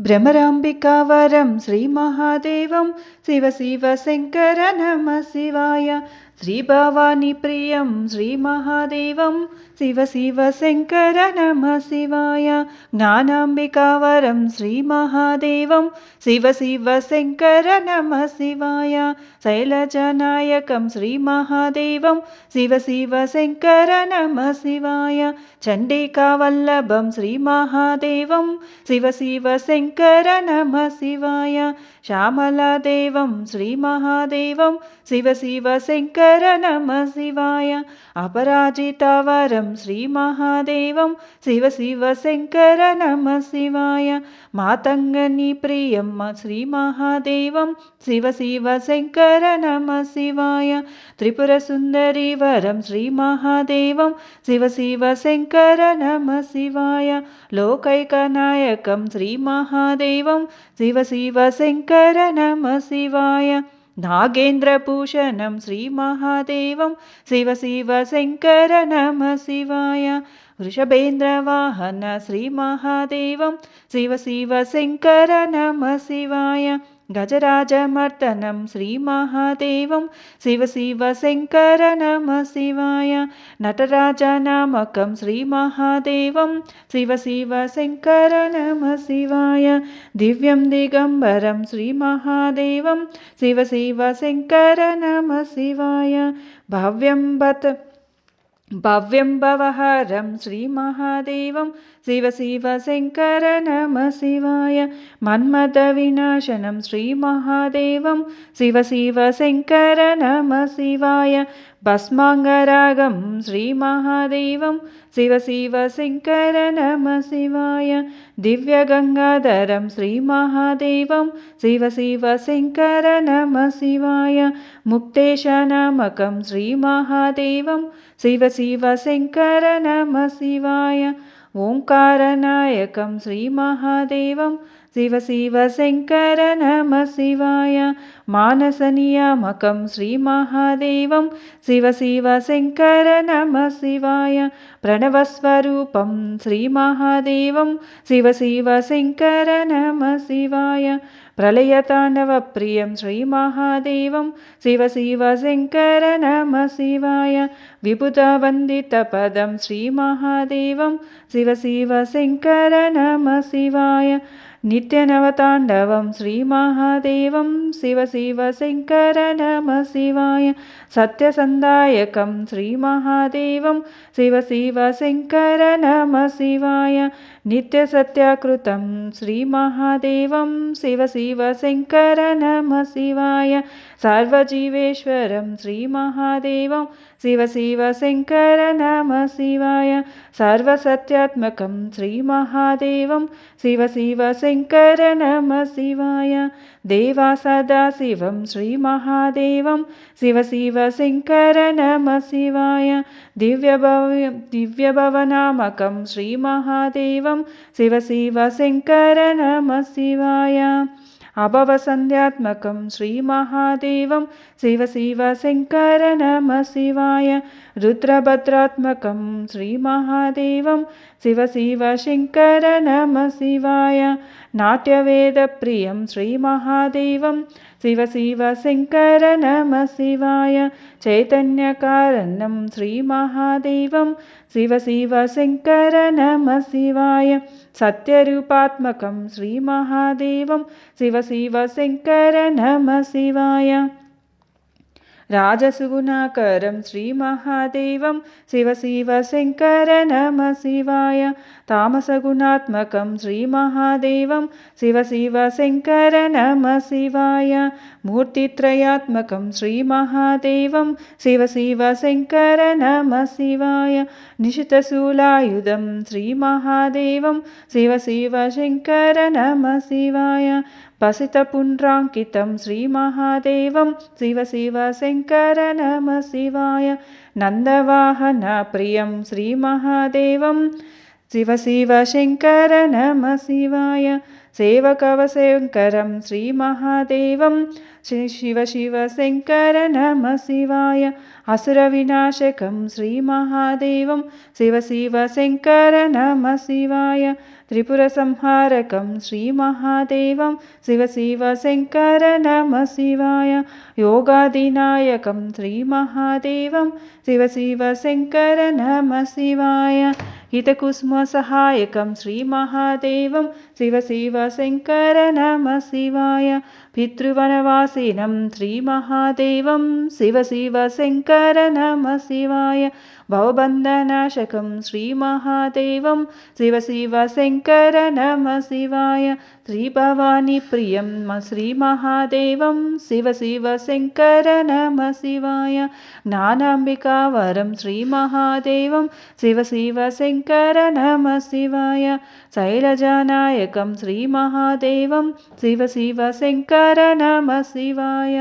भ्रमराम्बिकावरं श्रीमहादेवं शिव शिव शङ्कर नमः शिवाय श्रीभवानीप्रियं श्रीमहादेवं शिव शिव शङ्कर नमः शिवाय ज्ञानाम्बिकावरं श्रीमहादेवं शिव शिव शङ्कर नमः शिवाय शैलजनायकं श्रीमहादेवं शिव शिव शङ्कर नमः शिवाय चण्डिकावल्लभं श्रीमहादेवं शिव शिव शङ्कर नमः शिवाय श्यामलादेवं श्रीमहादेवं शिव शिव शङ्कर नमः शिवाय अपराजितावरं श्रीमहादेवं शिव शिव शङ्कर नमः शिवाय मातङ्गनिप्रियं श्रीमहादेवं शिव शिव शङ्कर नमः शिवाय त्रिपुरसुन्दरीवरं श्रीमहादेवं शिव शिव शङ्कर नमः शिवाय लोकैकनायकं श्रीमहादेवं शिव शिव शङ्कर नमः शिवाय नागेन्द्रभूषणं श्रीमहादेवं शिव शिव शङ्कर नमः शिवाय वृषभेन्द्रवाहन श्रीमहादेवं शिव शिव शङ्कर नमः शिवाय गजराजमर्दनं श्रीमहादेवं शिव शिव शङ्कर नमः शिवाय नटराजनामकं श्रीमहादेवं शिव शिव शङ्कर नमः शिवाय दिव्यं दिगम्बरं श्रीमहादेवं शिव शिव शङ्कर नमः शिवाय भव्यं बत भव्यं भवहरं श्रीमहादेवं शिव शिव शङ्कर नमः शिवाय मन्मथविनाशनं श्रीमहादेवं शिव शिव शङ्कर नमः शिवाय भस्माङ्गरागं श्रीमहादेवं शिव शिव शङ्कर नमः शिवाय दिव्यगङ्गाधरं श्रीमहादेवं शिव शिव शङ्कर नमः शिवाय मुक्तेशनामकं श्रीमहादेवं शिव शिव शङ्कर नमः शिवाय ओङ्कारनायकं श्रीमहादेवं शिव शिव शङ्कर नमः शिवाय मानसनियामकं श्रीमहादेवं शिव शिव शङ्कर नमः शिवाय प्रणवस्वरूपं श्रीमहादेवं शिव शिव शङ्कर नमः शिवाय प्रलयताण्डवप्रियं श्रीमहादेवं शिव शिव शङ्कर नमः शिवाय विबुधवन्दितपदं श्रीमहादेवं शिव शिव शङ्कर नमः शिवाय नित्यनवताण्डवं श्रीमहादेवं शिव शिव शङ्कर नमः शिवाय सत्यसन्दायकं श्रीमहादेवं शिव शिव शङ्कर नमः शिवाय नित्यसत्याकृतं श्रीमहादेवं शिव शिव शङ्कर नमः शिवाय सर्वजीवेश्वरं श्रीमहादेवं शिव शिव शङ्कर नमः शिवाय सर्वसत्यात्मकं श्रीमहादेवं शिव शिव शङ्कर नमः शिवाय देवा सदाशिवं श्रीमहादेवं शिव शिव शङ्कर नमः शिवाय दिव्यभव्य दिव्यभवनामकं श्रीमहादेवं शिव शिव शङ्कर नमः शिवाय। अभवसन्ध्यात्मकं श्रीमहादेवं शिव शिव शङ्कर नमः शिवाय। रुद्रभद्रात्मकं श्रीमहादेवं शिव शिव शङ्कर नमः शिवाय। नाट्यवेदप्रियं श्रीमहादेवं शिव शिव शङ्कर नमः शिवाय। चैतन्यकारणं श्रीमहादेवं शिव शिव शङ्कर नमः शिवाय। सत्यरूपात्मकं श्रीमहादेवं शिव शिव शङ्कर नमः शिवाय राजसुगुणाकरं श्रीमहादेवं शिव शिव शङ्कर नमः शिवाय तामसगुणात्मकं श्रीमहादेवं शिव शिव शङ्कर नमः शिवाय मूर्तित्रयात्मकं श्रीमहादेवं शिव शिव शङ्कर नमः शिवाय निशितशूलायुधं श्रीमहादेवं शिव शिव शङ्कर नमः शिवाय पसितपुण्ड्राङ्कितं श्रीमहादेवं शिव शिव शङ्कर नमः शिवाय नन्दवाहनप्रियं श्रीमहादेवं। शिव शिव शङ्कर नमः शिवाय सेवकवशङ्करं श्रीमहादेवं। श्री शिव शिव शङ्कर नमः शिवाय असुरविनाशकं श्रीमहादेवं। शिव शिव शङ्कर नमः शिवाय त्रिपुरसंहारकं श्रीमहादेवं शिव शिव शङ्कर नमः शिवाय योगादिनायकं श्रीमहादेवं शिव शिव शङ्कर नमः शिवाय हितकुस्मसहायकं श्रीमहादेवं शिव शिव शङ्कर नमः शिवाय पितृवनवासिनं श्रीमहादेवं शिव शिव शङ्कर नमः शिवाय भवबन्धनाशकं श्रीमहादेवं शिव शिव शङ्कर नमः शिवाय श्रीभवानीप्रियं श्रीमहादेवं शिव शिव शङ्कर नमः शिवाय ज्ञानाम्बिकावरं श्रीमहादेवं शिव शिव शङ्कर नमः शिवाय शैलजानायकं श्रीमहादेवं शिव शिव शङ्कर नमः शिवाय